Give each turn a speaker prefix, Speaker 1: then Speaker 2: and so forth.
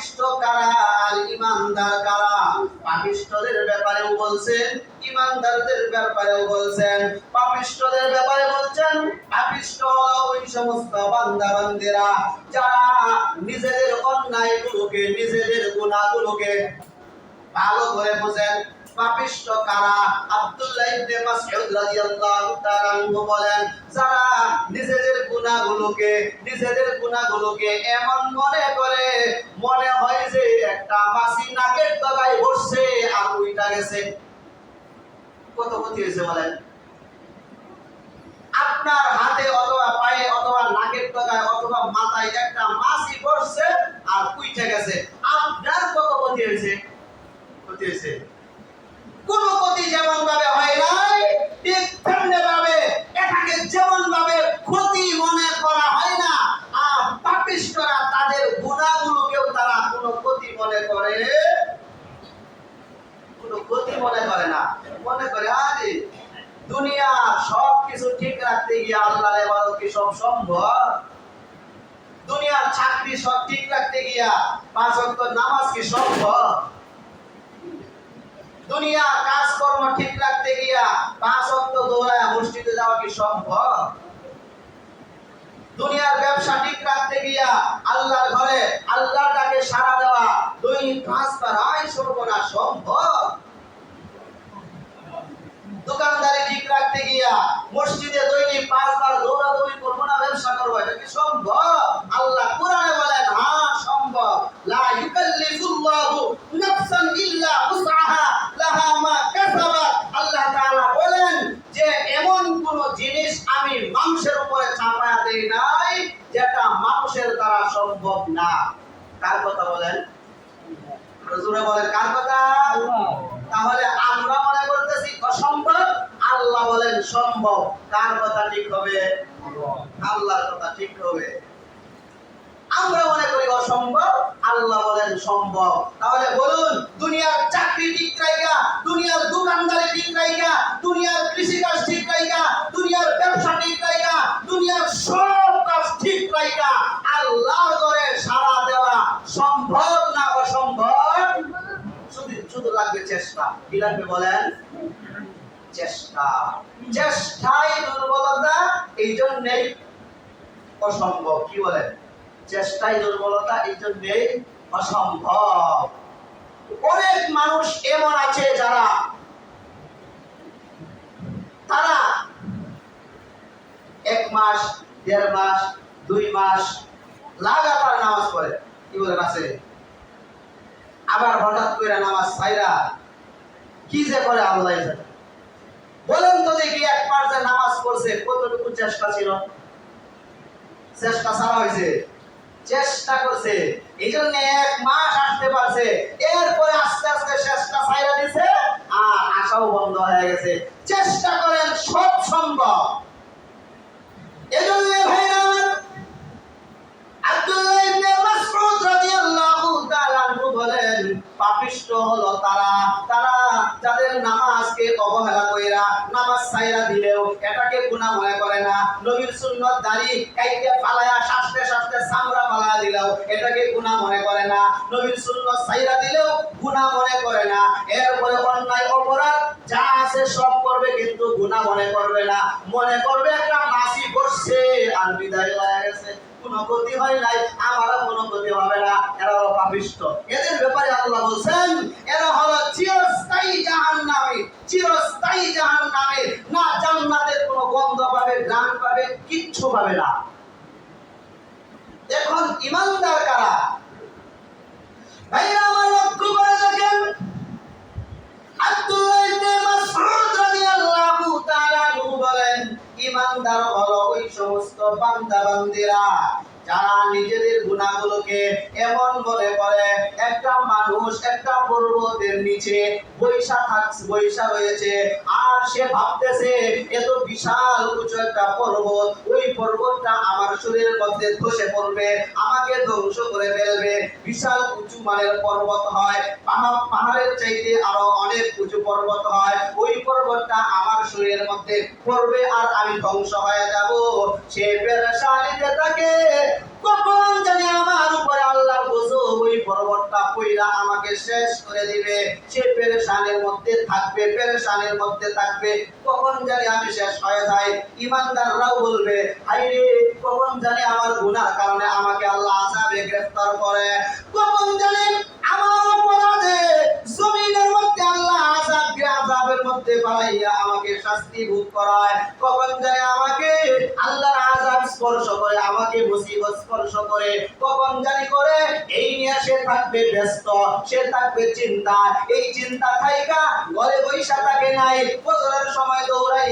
Speaker 1: পাপিষ্ঠ কারা? আর ইমানদার কারা? পাপিষ্ঠদের ব্যাপারেও বলছেন, ইমানদারদের ব্যাপারেও বলছেন। পাপিষ্ঠদের ব্যাপারে বলছেন পাপিষ্ঠ ওই সমস্ত বান্দা বান্দিরা যারা নিজেদের অন্যায়গুলোকে, নিজেদের গুণাগুলোকে ভালো করে বোঝেন। পাপিষ্ঠ কারা? আব্দুল্লাহ ইবনে মাসউদ রাদিয়াল্লাহু তাআলা বলেন, যারা নিজেদের গুনাহগুলোকে নিজেদের গুনাহগুলোকে এমন মনে করে, মনে হয় যে একটা মাছি নাকের ডগায় বসছে আর উইটা গেছে। কত ক্ষতি হয়েছে বলেন? আপনার হাতে অথবা পায়ে অথবা নাকের ডগায় অথবা মাথায় একটা মাছি বসছে আর উইঠে গেছে। আপনার কত ক্ষতি হয়েছে? ক্ষতি হয়েছে কোন ক্ষতি যেমন ভাবে হয় নাই ঠিক তেমনি ভাবে এটাকে যেমন ভাবে ক্ষতি মনে করা হয় না আর পাপিষ্ঠরা তাদের গুণাগুলোকেও তারা কোন ক্ষতি মনে করে, কোন ক্ষতি মনে করে না। মনে করে, আরে, দুনিয়া সব কিছু ঠিক রাখতে গিয়ে আল্লাহর ইবাদত কি সব সম্ভব? দুনিয়ার চাকরি সব ঠিক রাখতে গিয়া পাঁচ ওয়াক্ত নামাজ কি সম্ভব? দুনিয়া কাজকর্ম ঠিক রাখতে গিয়া পাঁচ অক্ট দৌড়ায় মসজিদে যাওয়া কি সম্ভব? দুনিয়ার ব্যবসা ঠিক রাখতে গিয়া আল্লাহর ঘরে আল্লাহর ডাকে সাড়া দেওয়া দৈনিক পাঁচ বার আয় সর্বনা সম্ভব। দোকানদারি ঠিক রাখতে গিয়া মসজিদে দৈনিক পাঁচবার দৌড়াদৌড়ি করব না, ব্যবসা করব, এটা কি সম্ভব? আল্লাহ কোরআনে বলেন হ্যাঁ সম্ভব লা ইউকাল্লিফুল্লাহু নাফসান ইল্লা উসআহা লাহা মা কাসাবাত আল্লাহ তাআলা বলেন যে এমন কোন জিনিস আমি মানুষের উপরে চাপায়া দেই নাই যেটা মানুষের দ্বারা সম্ভব না কার কথা বলেন? রসুলে বলেন, কার কথা? তাহলে আমরা মনে করতেছি, অসম্ভব। আল্লাহ বলেন, সম্ভব। কার কথা ঠিক হবে? আল্লাহর কথা ঠিক হবে। আমরা মনে করি অসম্ভব, আল্লাহ বলেন, সম্ভব। তাহলে বলুন, দুনিয়ার চাকরি ঠিক রাইগা দুনিয়ার দোকানদারি ঠিক রাইগা দুনিয়ার কৃষিকাজ ঠিক রাইগা দুনিয়ার ব্যবসা ঠিক রাইগা দুনিয়ার সব কাজ ঠিক রাইগা আল্লাহর ঘরে সাড়া দেওয়া সম্ভব না অসম্ভব শুধু শুধু লাগবে চেষ্টা। কি বলেন? চেষ্টা। চেষ্টাই দুর্বলতা এই জন্যেই অসম্ভব। কি বলেন? চেষ্টাই দুর্বলতা এই জন্যেই অসম্ভব। অনেক মানুষ এমন আছে যারা, তারা এক মাস, দেড় মাস, দুই মাস লাগাতার নামাজ পড়ে। কি বলেন আছে? আবার হঠাৎ করে নামাজ ছাইরা কি যে করে আল্লাহ জানে। বলেন তো দেখি একবার যে নামাজ পড়ছে, কতটুকু চেষ্টা ছিল? চেষ্টা ছাড়া হয়েছে। চেষ্টা করছে। এই জন্য এক মাস আসতে পারছে। এরপরে আস্তে আস্তে চেষ্টা ছাইরা দিছে, আর আশাও বন্ধ হয়ে গেছে। চেষ্টা করেন, সব সম্ভব। এজন্য ভাইরা আমার, আব্দুল্লাহ ইবনে মাসউদ রাদিয়াল্লাহু তাআলা বলেন পাপিষ্ঠ হলো তারা তারা যাদের নামাজকে অবহেলা কইরা নামাজ ছাইরা দিলেও এটাকে গুনাহ মনে করে না। নবীর সুন্নাত দাড়ি কাইতে ফালায়া শাস্তে শাস্তে সামরা ফালায়া দিলেও এটাকে গুনাহ মনে করে না। নবীর সুন্নাত ছাইরা দিলেও গুনাহ মনে করে না। এরপরে অন্যায়, অপরাধ যা আছে সব করবে কিন্তু গুনাহ মনে করবে না। মনে করবে একটা মাসি বসছে আর বিদায় হয়ে গেছে। কোনো ক্ষতি হয় নাই, আমারও কোনো ক্ষতি হবে না। এরা পাপিষ্ট। এদের ব্যাপারে আল্লাহ বলছেন, এরা হলো চিরস্থায়ী জাহান্নামী, চিরস্থায়ী জাহান্নামে, না জান্নাতের কোনো গন্ধ পাবে গান পাবে, কিচ্ছু পাবে না। এখন ইমানদার কারা? ভাইরা আমার লক্ষ্য করে দেখেন, আব্দুল্লাহ ইবনে মাসউদ রাদিয়াল্লাহু তাআলা বলেন, ইমানদার হলো ওই সমস্ত বান্দা বান্দিরা যারা নিজেদের গুণাগুলোকে এমন মনে করে, একটা মানুষ, একটা পর্বতের নিচে বৈশা থাকছে বৈশা রয়েছে, আর সে ভাবতেছে এত বিশাল উঁচু একটা পর্বত, ওই পর্বতটা আমার শরীরের মধ্যে ধসে পড়বে, আমাকে ধ্বংস করে ফেলবে। বিশাল উঁচু মানের পর্বত হয়, পাহাড়, পাহাড়ের চাইতে আরও অনেক উঁচু পর্বত হয়, ওই পর্বতটা আমার শরীরের মধ্যে পড়বে আর আমি ধ্বংস হয়ে যাব। সে পেরেশানিতে থাকে কখন জানি আমার উপরে আল্লাহ গজব ওই পর্বত কইরা আমাকে শেষ করে দিবে। সে পেরেশানের মধ্যে থাকবে, পেরেশানের মধ্যে থাকবে। কখন জানি আমি শেষ হয়ে যাই। ইমানদাররাও বলবে হাই রে কখন জানি আমার গুনার কারণে আমাকে আল্লাহ আযাবে গ্রেফতার করে। কখন জানি আমার অপরাধে জমিনের মধ্যে আল্লাহ মধ্যে পালাইয়া আমাকে শাস্তি ভোগ করায়। কখন জানি আমাকে আল্লাহর আযাব স্পর্শ করে, আমাকে মুসিবত স্পর্শ করে, কখন জানি করে, এই নিয়ে সে থাকবে ব্যস্ত, সে থাকবে চিন্তা এই চিন্তা থাইকা, ঘরে বৈশা থাকে নাই, ফজরের সময় দৌড়াই